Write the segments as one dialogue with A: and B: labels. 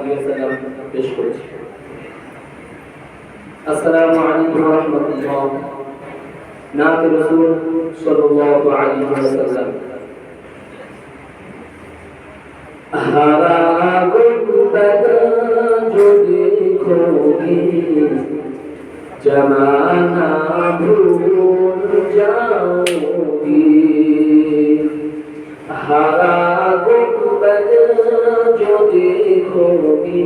A: আলী সাল্লাম পেশ করেছে আসসালামু আলাইকুম রহমতুল্লাহ নাত রসুল সাল্লাল্লাহু আলাইহি ওয়াসাল্লাম হারা গুনবাদ যদি খোগি জমানা ভুল যাও কবি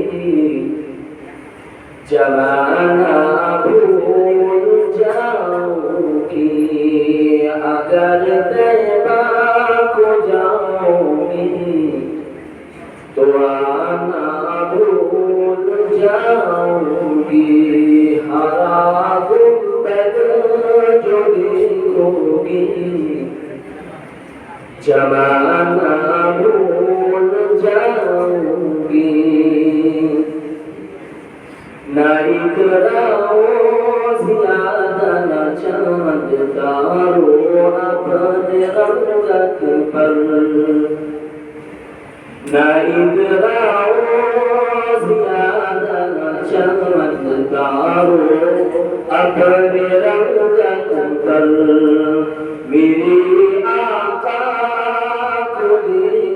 A: জমানা ভুল যাও কি? আগর দেবা কো? যাওমি তো আনা ভুল যাওমি হারা जाऊंगी नाइक राओ ज्यादा न चांद तारो अपने रंगत पर नाइक राओ ज्यादा न चांद तारो अपने रंगत पर मेरी आका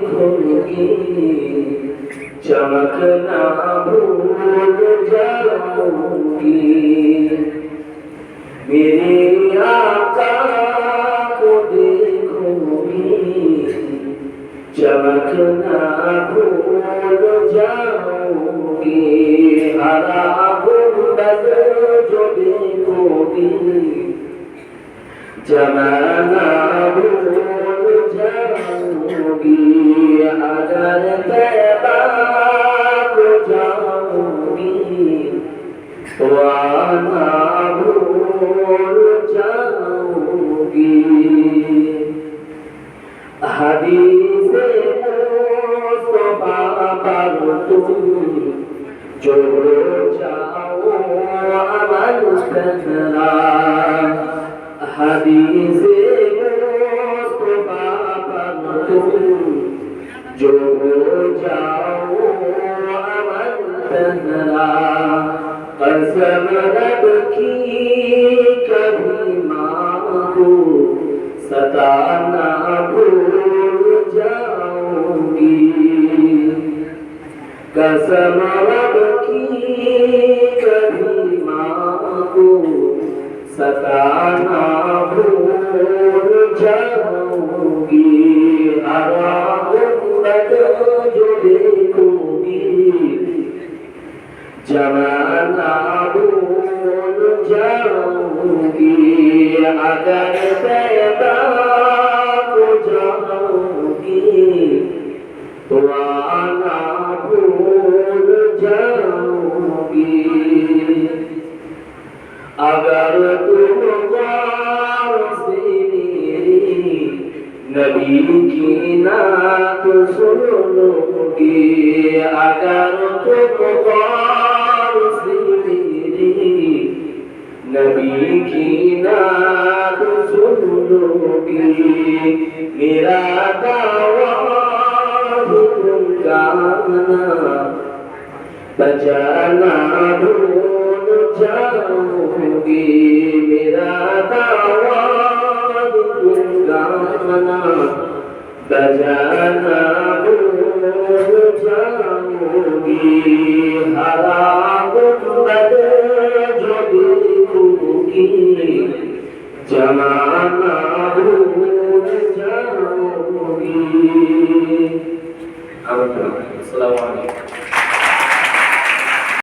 A: খুলকি চমক না ভুল যাওগি মেরে আকা কো চমক না ভুল যাওগি হারা গুম্বদ জো দেখোগি জমানা ভুল جاؤنگی حجر تیبا کو جاؤنگی وانا بھول جاؤنگی حدیث مصطفیٰ پر تم چلو جاؤ عمل کرنا حدیث जो जाओ की कभी मांगो सताना भूल जाऊँगी कसम रब की कभी मांगो सताना भूल जाऊँगी जमाना भूल जाऊंगी अगर पैदा को जाऊंगी तो आना भूल जाऊंगी अगर तुम गौर से मेरी नबी की नात सुन लोगे अगर तुम نبی کی ناد سن لوگی میرا دعوان تم گانا بجانا بھول جاؤں گی میرا دعوان تم گانا بجانا بھول جاؤں گی ہر জানা